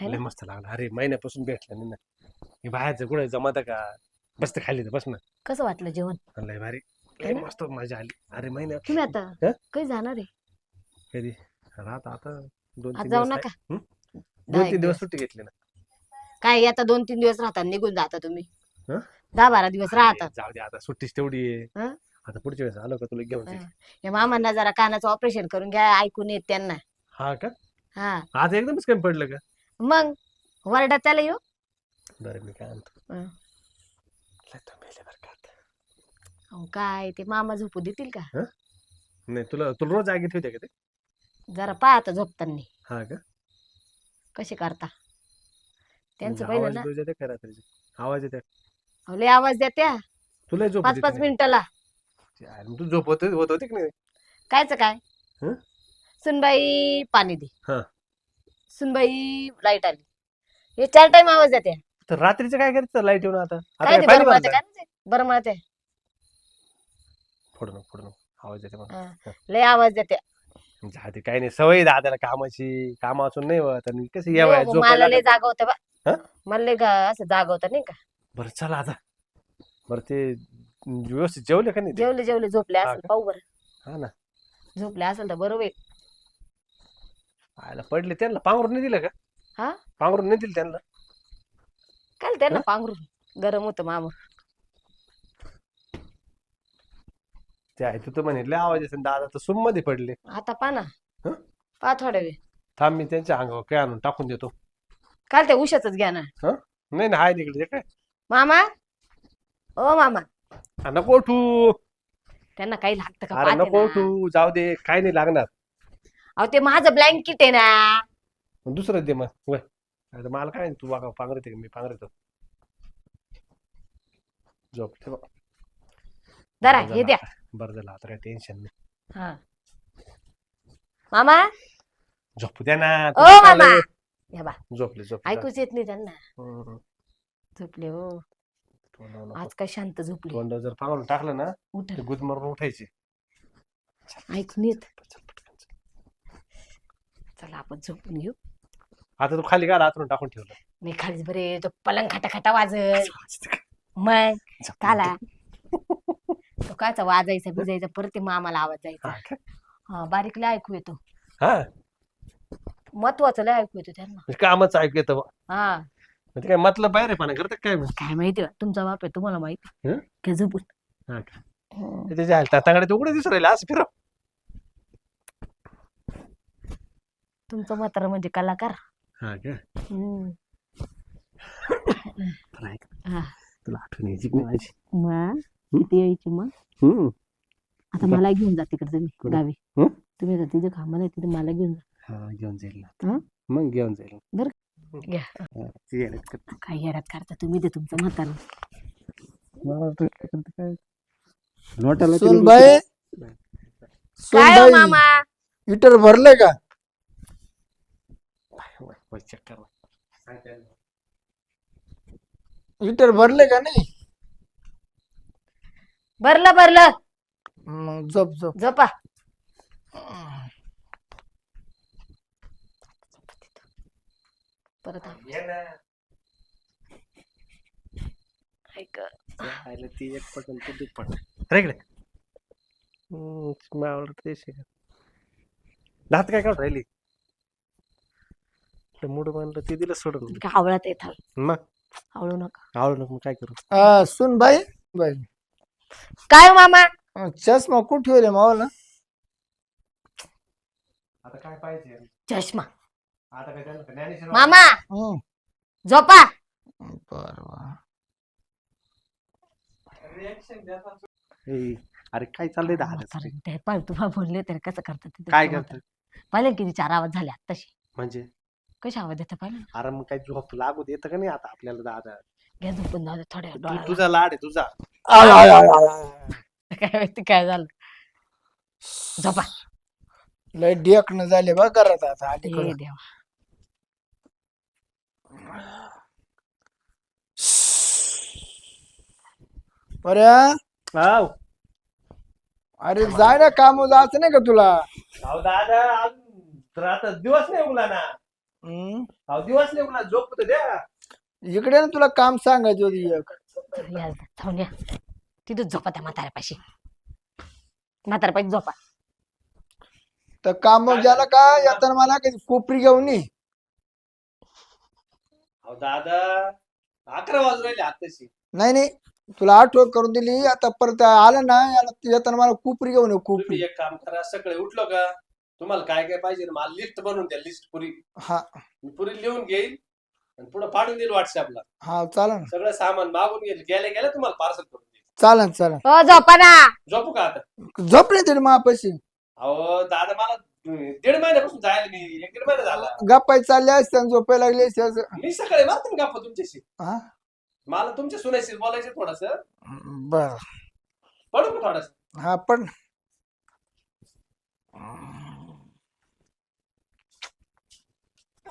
है लय ना. मस्त लागला. अरे महिन्यापासून भेटलं नाही ना. हे बाहेरचं कुठं जमत का? बसते खाली तर बस ना. कसं वाटलं जेवण? लय भारी. लय ना? मस्त मजा आली. अरे महिन्या तुम्ही आता? काही जाणार आहे? कधी? राहत आता दोन आज तीन जाऊ दिवस नका. आहे. हं? दहा दोन एक तीन दिवस दिवस. सुट्टी घेतली ना. काय आता दोन तीन दिवस राहता निघून जाता तुम्ही. हं? दहा बारा दिवस राहतात. अरे, जाऊ दे आता सुट्टीच तेवढी आहे. हं? आता पुढच्या वेळेस आलो का तुला घेऊन जाईल. या मामांना जरा कानाचं ऑपरेशन करून घ्या ऐकून येत त्यांना. हा का? हा. आज एकदमच कमी पडलं का? मग वरडा त्याला येऊ? बरं मी काय म्हणतो? हं. लय दमेले बरं का आता. अहो, काय ते मामा झोपू देतील का? नाही तुला तुला रोज आगी ठेवते का ते? जरा पाहता झोपताना. हा का? कसे करता? त्यांचं म्हणजे पहिलं आवाज ना बिवाज येते का रात्रीचे? आवाज येते अहो, लय आवाज द्या त्या तुला झोप पाच येते पाच का? मिनिटाला. तू झोप होत होत होती की नाही? कायच काय? हं? सुनबाई पाणी दे. हा. सुनबाई लाइट आली. हे चार टाइम आवाज द्या त्या तर रात्रीचं काय करायचं लाइट येऊन आता? आता काय काय ते पाणी बरं म्हणते भरलं? काय बरं म्हणते फोड नको फोड नको. आवाज येते लय आवाज देते. जाते काही नाही सवय दादाला कामाची. काम असून नाही होत. आणि कसं हो, यावं हो, मला लय झोपायला जागवतं बा. हं? मला लय गा- असं जागवतं नाही का? बरं चला आता. बरं ते व्यवस्थित जेवले का नाही ते? जेवले जेवले झोपले हा असेल का? पाहू बरं. हा ना. झोपले असेल तर बरोबर आयला पडले त्यांना. पांघरून नाही दिलं का? हा? पांघरून नाही दिलं त्यांना? काय त्यांना पांघरून. गरम होतं मामा. ते आहे तू तर म्हणे लय आवाज येतो दादा तर सुममध्ये पडले. आता पा ना. हं? पा थोड्या वेळ. थांब मी त्यांच्या अंगावर काय आणून टाकून देतो. काल ते उशाच घ्या ना. नाही ना हाय तिकडे काय? मामा? ओ मामा. हा, नको ठू त्यांना काही लागतं का? अरे पाहते नको ना. ठू जाऊ दे काय नाही लागणार. अहो ते माझं ब्लँकेट आहे ना. मग दुसरं दे मग. वय. मला काय तू वागा पांघरते मी पांघरतो झोप ठेवा. बरं हे द्या. बरं झालं आता काय टेन्शन नाही. हा. मामा? झोपू द्या ना ओ तुला काय मामा? हे बा. झोपले झोपले ऐकूच येत नाही त्यांना. हम्म, हम्म. झोपले हो. तोंडावर नको. आज काय शांत झोपले. तोंडावर जर पांघरून टाकलं ना उठ ते गुद मारून उठायचे. ऐकून येत. चला आपण झोपून घेऊ. आता तू खाली का रात्रून टाकून ठेवलं. मी खालीच बरे तो पलंग खटा खटा वाजत मग. काला. तो कायचा वाजायचा बिजायचा परत ते मामाला आवाज जायचा हा का? हा बारीक लय ऐकू येतो. हा? महत्वाचं लय ऐकू येतो त्यांना. म्हणजे कामच ऐकू येतं बुवा. हा. म्हणजे काय मतलब बाहेर पाना करतात काय मग? काय माहिती बा, तुमचा बाप आहे तुम्हाला माहिती. हं? काय झोपून. हा का? हं. ते त्याच्या हाताकडे ते उघडे दिसू राहिले आज फिरव. तुमचं म्हातारं म्हणजे कलाकार हा का हम्म. तर ऐक हा. तुला आठवण यायची की नाही माझी मग किती यायची मग हम्म. आता मला घेऊन जा तिकडे तुम्ही कुठं? गावी हं? तुम्ही आता तिथे कामाला आहे, तिथे मला घेऊन जा हा घेऊन जाईल हं? मग घेऊन जाईल बरं. घ्या. हा, ती येड्यात करते. काय येड्यात करता तुम्ही ते तुमचं म्हातारं मला वाटतं काय करते काय लोटाला तरी सुनबाई काय हो सुनबाई मामा हिटर भरले का वय, वय, check कर. सांग त्याला. हिटर भरले का नाही भरलं भरलं मग झोप झोप झोपा परत. ऐक ती एक पट आणि तू दुप्पट पट रे इकडे हम्म, मला आवडत तेच आहे का दात काय काढून राहिली मूड बांधलं ते दिलं सोडून काय आवळत येत मग? आवळू नका. आवडलं मग काय करू? आ, सुनबाई बाई. काय हो मामा? अं, चष्मा कुठे ठेवले मावाला? आता काय पाहिजे? चष्मा. आता काय त्याला ज्ञानेश्वर मामा! हं, झोपा. बरं बरं. ए, अरे काय चाललंय दहा म्हातारं, ते पाय तुम्हाला बोलले तर कसं करतात ते काय तुमचं करत म्हातारं. पाहिलं किती चार आवाज झाले आत्ताशी. म्हणजे? कसे आवाज येतात पाहिलं ना? अरे मग काय झोप लागू येतं का नाही आता आपल्याला दादा घ्या झोपून जाऊ दे थोड्या तू- डोळ्याला. तुझा लाड आहे तुझा आय, आय, आय, आय, आय. काय माहिती काय झालं झोपा लय डेकणं झाले बा करत आता हे अलीकडं. देवा पर्या हाव. अरे जाय ना काम जायचं नाही का तुला अहो दादा अजून दिवस नाही उगला ना हं? अहो दिवस नाही झोप तर द्या. इकडे ना तुला काम सांगायचं होती एक. या जाऊन या. तिथं झोपा त्या म्हाताऱ्यापाशी. म्हाताऱ्यापाशी झोपा. तर काम गेला का? येताना मला कधी कोपरी घेऊन ये. अहो दादा अकरा वाजून राहिले आताशी नाही नाही. तुला आठवण करून दिली. आता परत आलं ना याला येताना मला कोपरी घेऊन ये कोपरी. तुम्ही एक काम करा सकाळी उठलो का? तुम्हाला काय काय पाहिजे ना मला लिस्ट बनवून द्या लिस्ट पुरी. हा. मी पुरी लिहून घेईल आणि पुढे पाठवून देईल व्हॉट्सअपला हा चालन सगळं सामान मागून घेईल. गेल्या गेल्या तुम्हाला पार्सल करून देईल. चालन चालन हो झोपा ना. झोपू का आता? झोपले तरी मापाशी. अहो दादा मला दीड महिन्यापासून जायला मी एक दीड महिना झाला. गप्पाय चालले असते आणि झोपायला लागले असते असं. मी सकाळी मारतो ना गप्पा तुमच्याशी. हा? मला तुमच्या सुनाशी बोलायचं थोडस. बर. पडू का थोडस? हा पण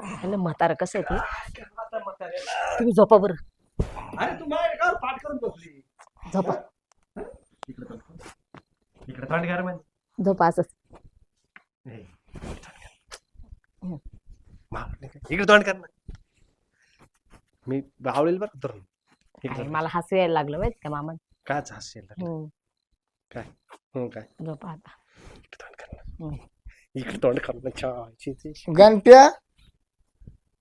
हॅलो म्हातारं कसं आहे ते? तुम्ही झोपा बरं. अरे तू माझ्या का पाठ करून बसली. झोपा. इकडे म्हणजे झोपा असंच. इकडे तोंड कर ना. मी आवडेल बरं काय, इकडे मला हसू यायला लागलं माहिती का मामा? काच हसेल हम्म, हं, काय? झोपा आता. इकडे तोंड कर ना. इकडे तोंड कर ना. छा, छी, छी, छी. गणप्या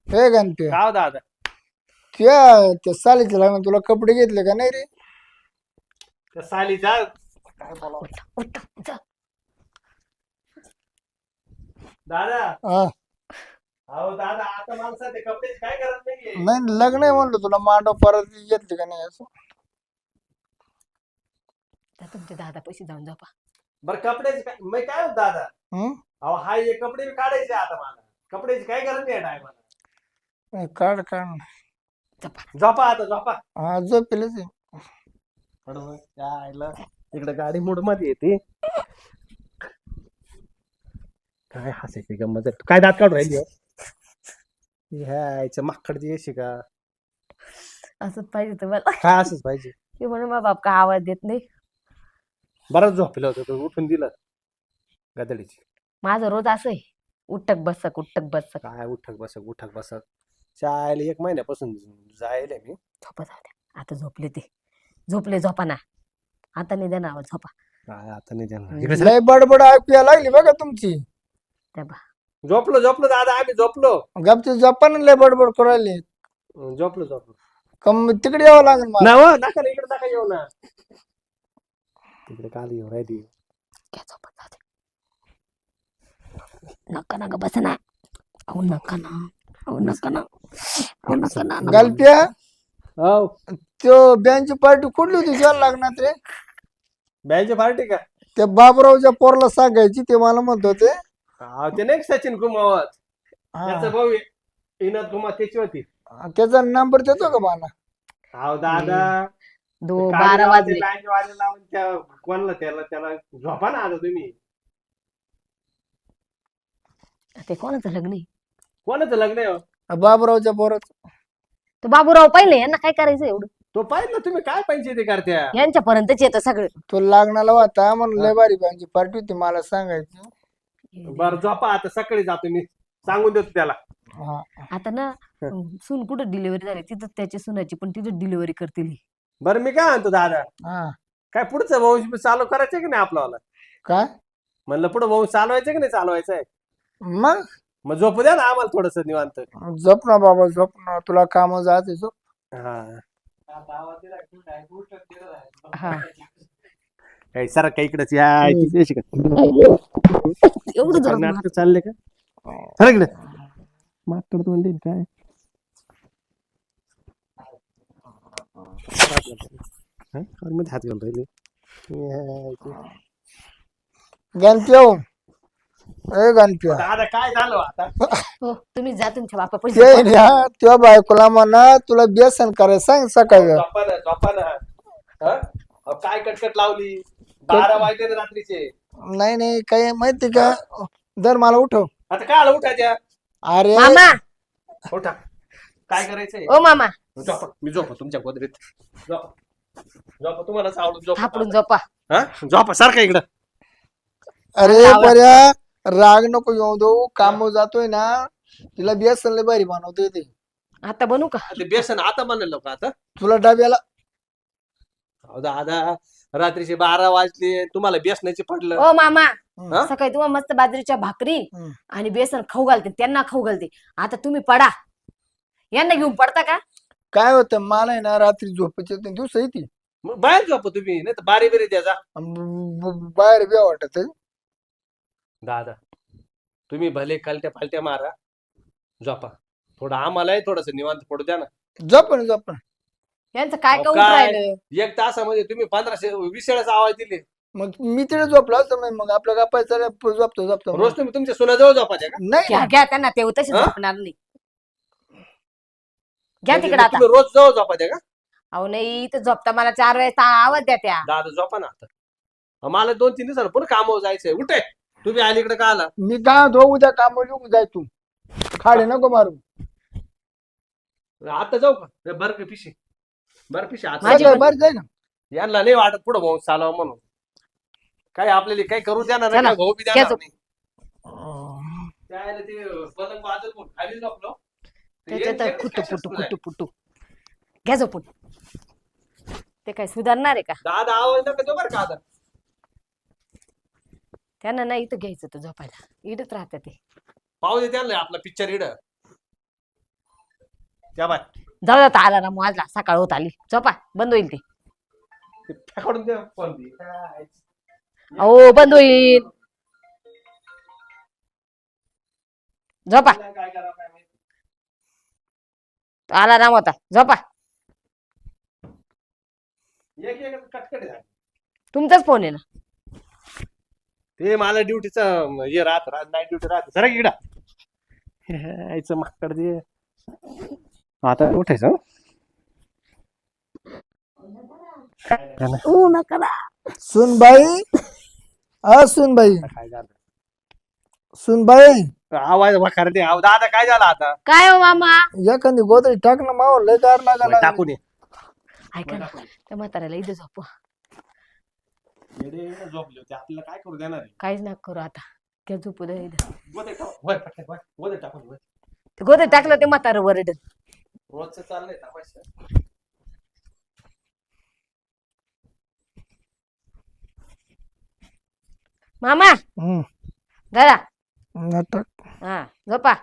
हे का हो दादा. त्या त्या सालीचे लग्न तुला कपडे घेतले का नाही रे? त्या सालीचा? उठ उठ जा. दादा. हा. अहो दादा आता माणसाचे कपड्याची काय करत नाहीये? नाही लग्न आहे म्हणलं तुला मांडव परत घेतले का नाही असं? जा तुमच्या दादा पैसे जाऊन झोपा. बरं कपड्याची काय मी काय होत दादा? हं? अहो हा हे कपडे बी काढायचे आता मला. कपड्याची काय गरज नाही टायमाला नाही, काढ काढ. झोपा झोपा आता झोपा. हा झोपेलच आहे. इकडे गाडी मूडमध्ये येते. काय हसायची गंमत आहे. काय दात काढून राहिली हो? ह्याचं माकडची येशी का? असंच पाहिजे तुम्हाला काय असंच पाहिजे. ते म्हणून मग बाप का आवाज देत नाही? बरंच झोपलं होतं तो उठून दिलं. गदडीची. माझं रोज असं आहे. उठक बसक उठक बसक. काय उठक बसक उठक बसक. शाळेला एक महिन्यापासून जायला मी. झोपा जाऊ द्या. आता झोपले ते. झोपले झोपा ना. आता नाही देणार आवाज झोपा. काय आता नाही देणार. हम्म. इकडे सर. लय बडबड ऐकू यायला लागली बघा तुमची. त्या बा. झोपलो झोपलो दादा आम्ही झोपलो. गपची जपान लय बडबड करू राहिली. हं, झोपलो झोपलो. कम तिकडे यावं लागेल मला. ना हो, नका ना, इकडे नका येऊ ना. तिकडे काल येऊ राहिली. घ्या झोपा जाऊ द्या. नका ना ग बस ना. अहो नका ना. अहो नका ना. गलप्या हो. त्यो बँकची पार्टी कुठली होती जेव्हा लागणार रे बँचे पार्टी का? त्या बाबरावच्या पोरला सांगायची ते मला म्हणत होते. हा, ते नाही का सचिन कुमावत? हा. त्याचा भाऊ आहे. इनात कुमार त्याची होती. त्याचा नंबर देतो का मला? हाव दादा. दो काल बारा ते वाजले. बँकेवाले लावून त्या कोणाला त्याला त्याला झोपा ना आता तुम्ही. ते कोणाचं लग्न आहे? कोणाचं लग्न आहे हो? बाबरावच्या पोरात. तो बाबूराव पहिले यांना काय करायचं एवढं? तो पाहिजे ना तुम्ही काय पाहिजे ते करत्या? यांच्यापर्यंतच येतं सगळं. तो लागणारा होता म्हणून लय भारी बँकची पार्टी होती मला सांगायची. बर झोपा आता सकाळी जातो मी. सांगून देतो त्याला. हा. आता ना सून कुठं डिलिव्हरी झाली? तिथं त्याची सुनाची पण तिथं डिलिव्हरी करतील बरं मी काय म्हणतो दादा? हा. काय पुढचं वंश चालू करायचं की नाही आपल्याला काय? म्हणलं पुढे वंश चालवायचं की नाही चालवायचं आहे मग? मग झोपू द्या ना आम्हाला थोडस निवांत. झोप ना बाबा झोप ना. तुला काम जाते झोप. हा. हा. काय सर काही इकडेच या. एवढं नाटक चालले का? सर इकडे. तोंड देईन काय? हा? मध्ये हात घालून राहिले. या, इथे. गणप्या. ए गणप्या. दादा काय झालं आता? हो तुम्ही जा तुमच्या बापा ते पैसे न्या त्या बायकोला म्हणा तुला बेसन करायला सांग सकाळी. झोपा ना झोपा ना हा? अहो, काय कटकट लावली? बारा वाजले ना रात्रीचे. नाही नाही काही माहिती का? दर मला उठव. आता काय आलं? उठायच्या अरे मामा! उठा. काय करायचंय? ओ मामा! झोपा. मी झोपा तुमच्या गोदरीत. झोपा. झोपा तुम्हाला झोपा. थापडून झोपा. हा? झोपा सारखा इकडं. अरे. पर्या राग नको येऊ देऊ काम जातोय ना तिला बेसन लय भारी बनवता येते आता बनू का? ते बेसन आता बनलं का आता? तुला डब्याला अहो दादा रात्रीचे बारा वाजले तुम्हाला बेसनाचे पडलं. ओ मामा हा? सकाळी तुम्हाला मस्त बाजरीच्या भाकरी. आणि बेसन खाऊ घालते त्यांना खाऊ घालते. आता तुम्ही पडा. यांना घेऊन पडता का? काय होतं मला आहे ना रात्री झोपेची येते दिवस येते मग बाहेर झोपा तुम्ही नाही तर बारी बिरी अन ब- ब- बाहेर बी वाटत दादा तुम्ही भले कलट्या फालट्या मारा झोपा. थोडं आम्हालाही थोडस निवांत पडू द्या ना. जपण जपण यांचं काय अहो, काऊन काय? राहिलं? एक तासामध्ये तुम्ही पंधराशे वीस वेळाचा आवाज दिले. मग मी तिथे झोपलो असतो मग मग आपल्या गप्पा चालल्या झोपतो झोपतो. रोज तुम्ही तुमच्या सुनाजवळ झोपाच्या का? नाही घ्या घ्या त्यांना ते तसे हा? झोपणार नाही. घ्या म्हणजे तिकडे आता. तुम्ही रोज जवळ झोपाच्या का? अहो नाही इथं झोपता मला चार वेळेस आवाज द्या त्या. दादा झोपा ना आता. मला दोन तीन दिवसाला पुन्हा कामावर जायचंय. उठे. तुम्ही अलीकडे का आला? मी काय म्हणतो उद्या काम लिहून जाय तू. खाडे नको मारू. आता जाऊ का? बर का पिशी बर पिशी आता माझी बरं जाय ना. यांना नाही वाटत पुढे भाऊ चालावं म्हणून. काही आपल्याला काही करू देणार नाही चला, का भाऊ बी घ्या देणार झोप. नाही. त्याला ते पलंग बाजूला करून खाली झोपलो. ते त्याच्यात यांचे फुटू कशाच फुटू सुरू आहे? फुटू फुटू घ्या झोपून. ते काय सुधारणार आहे का? दादा आवाज नका देऊ बरं का आता त्यांना नाही इथं घ्यायचं तर झोपायला. इथंच राहतात ते. पाहू दे त्यांना आपला पिक्चर इड त्या बाय. जाऊ जाता आला ना वाजला सकाळ होत आली. झोपा. बंद होईल ते. ते फेकून दे फोन दे. काय? अहो बंद होईल. झोपा. काय करावं काय माहिती. आला राम होता झोपा. एक एक कटकट आहे. तुमचाच फोन आहे ना. ते मला ड्युटीचा हे राहत नाईट ड्युटी राहत. जरा इकडा. यायचं माकड दे आता उठायचं सुनबाई. अ सुनबाई. काय झालं? सुनबाई. आवाज वखार दे आव दादा काय झालं आता? काय हो मामा? एखादी गोदरी टाक ना मावर लय गार लागायला टाकून ये ऐका ना. त्या म्हाताऱ्याला इथं झोपवा. येडे झोपले होते. आपल्याला काय करू देणार आहे? काहीच नका करू आता. झोपू दे इथं गोदे टाक, वर पटकन, वर, गोदे टाकून वर. ते गोदर टाकलं ते म्हातारं वरड. रोजचं चाललंय. मामा! हम्म, नाटक. हा झोपा.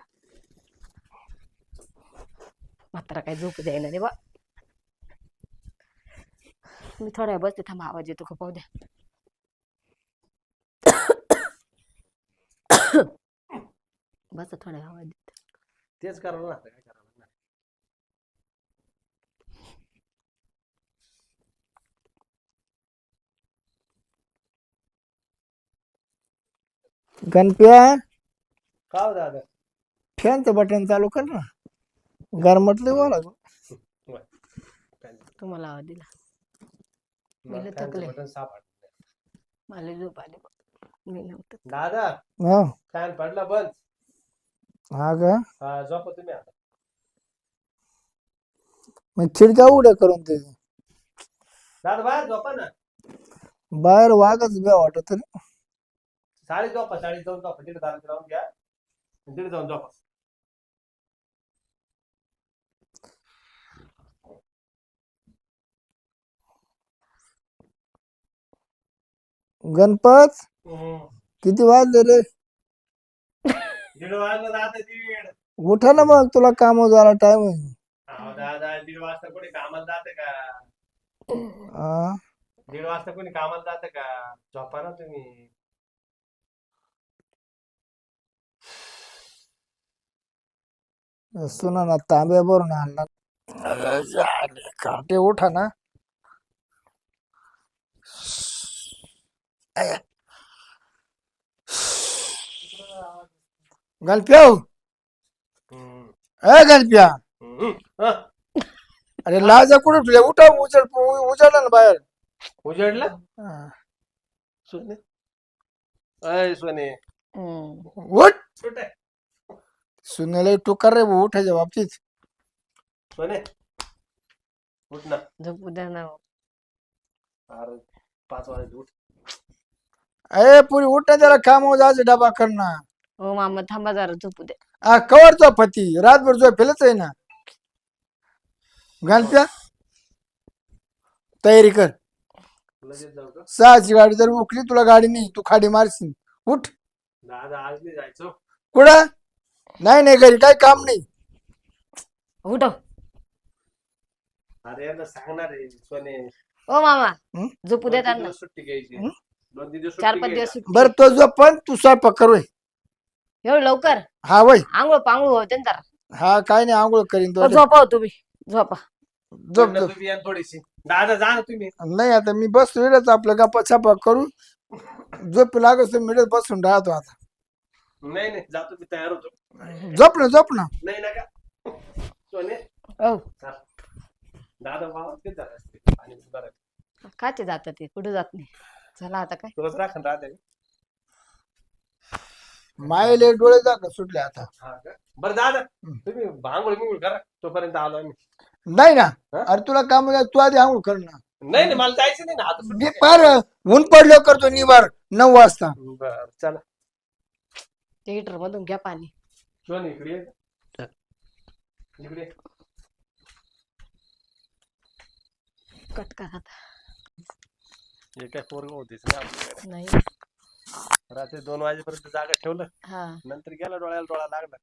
म्हातारा काय झोप द्यायला रे बा. मी थोड्या वेळ बसते थांबा आवाज येतो का पाहू द्या. थोड्या वेळ आवाज येतो. तेच करावं ना आता काय करावं लागणार. गणप्या का हो दादा फॅनचं बटन चालू कर ना काय झालं? तुम्हाला आवाज दिला मला लय फॅनचं थकले. बटन सापडलं. मला झोप आली. मी नव्हतं दादा हा फॅन पडला बंद हा का? हा झोपा तुम्ही आता. मग खिडक्या उड्या करून ते दादा बाहेर झोपा ना. बाहेर वाघच बे वाटत रे. साडी झोपा साडी जाऊन झोपा. तिथे दारात लावून घ्या. तिथे जाऊन झोपा. गणपत किती वाजले रे? दीड दीड. उठा ना मग तुला काम झाला टाइम अहो, दादा दीड वाजता कोणी कामाला जाते का? दीड वाजता कोणी कामाला जाते का? झोपा ना तुम्ही. सुना ना तांब्या भरून आणला. काटे उठा ना. गणप्या हो. ए गणप्या. हा, अरे लाजा कुठे तुझ्या उठा उचल उचलला ना बाहेर. उजेडला? हा. सोने. अय सोने. हम्म. उठ! कुठे सुनेला टोकार रे भाऊ, उठायच्या बाबतीत. सोने. उठ ना. झोपू द्या ना अरे पाच वाजता उठ. अरे पुरी उठ ना त्याला काम जायचं डबा कर ना हो मामा थांबा जरा झोपू द्या हा कवरचा पती रातभर झोपेलच आहे ना. घालत्या? तयारी कर. लगेच जाऊ का? सहाची गाडी जर उकली तुला गाडी नाही तू खाडी मारशील. उठ. दादा आज नाही जायचं. कुठं? नाही नाही घरी काही काम नाही. उठव अरे यांना सांगणार आहे सोने. ओ मामा हं? झोपू दोन देतात तीन ना दिवस सुट्टी घ्यायची. हं? दोन तीन दिवस चार सुट्टी पाच दिवस. सुट्टी. बरं तो जो पण तू स्वयंपाक कर. एवढं लवकर? हा वय. आंघोळ पांघोळ होते ना हा काय नाही आंघोळ करीन तो. झोपा हो तुम्ही. झोपा. झोप म्हटलं झोप. तुम्ही या थोडीशी. दादा जा ना तुम्ही. नाही आता मी बसतो इकडंच आपलं गप्पा छापा करू झोप लागत मिळत बसून राहतो आता. नाही नाही जातो मी तयार होतो. झोप ना झोप ना. नाही नका. सोने. ओ दादा असते आणि बरं. काचे जातात ते? कुठे जात नाही? चला आता काय? तुलाच राखण राहते. मायले डोळे जागा सुटले आता. हा बरं दादा तुम्ही भांगोळ मिंगोळ करा. तोपर्यंत आलो आम्ही. नाही ना. हा? अरे तुला काम आहे, तू आधी आंघोळ कर ना. नाही नाही मला जायचं नाही ना. आता मी पार ऊन पडलं करतो निवार नऊ वाजता. बरं चला. ते हिटर मधून घ्या पाणी. सोने इकडे ये. इकडे ये. कट करा आता. हे काय पोरग ना. आपल्याकडे नाही. रात्री दोन वाजेपर्यंत जागा ठेवलं. हा. नंतर गेला डोळ्याला डोळा लागला.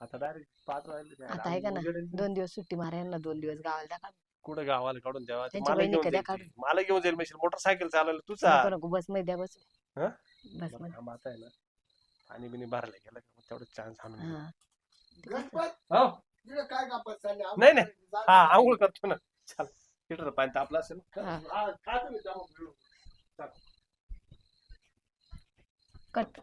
आता डायरेक्ट पाच वाजले. आता आहे का ना? दोन दिवस सुट्टी मारा यांना दोन दिवस गावाला द्या काढून. कुठं गावाला काढून द्यावा ते त्यांच्या मला बहिणी घेऊन जाईल ती. मला घेऊन जाईल म्हणशील मोटरसायकल चालवलं तुझा नको नको बसमध्ये द्या बस. हा? बसमध्ये. आता आहे ना. पाणी बिनी भरलं गेलं का? मग तेवढं चान्स आणून देऊ. हा गणपत, हो. काय? नाही, नाही. हा आंघोळ करतो ना. चल. तिथं पाणी तापलं असेल. हा. हा, खा तुम्ही, जाऊन. कट.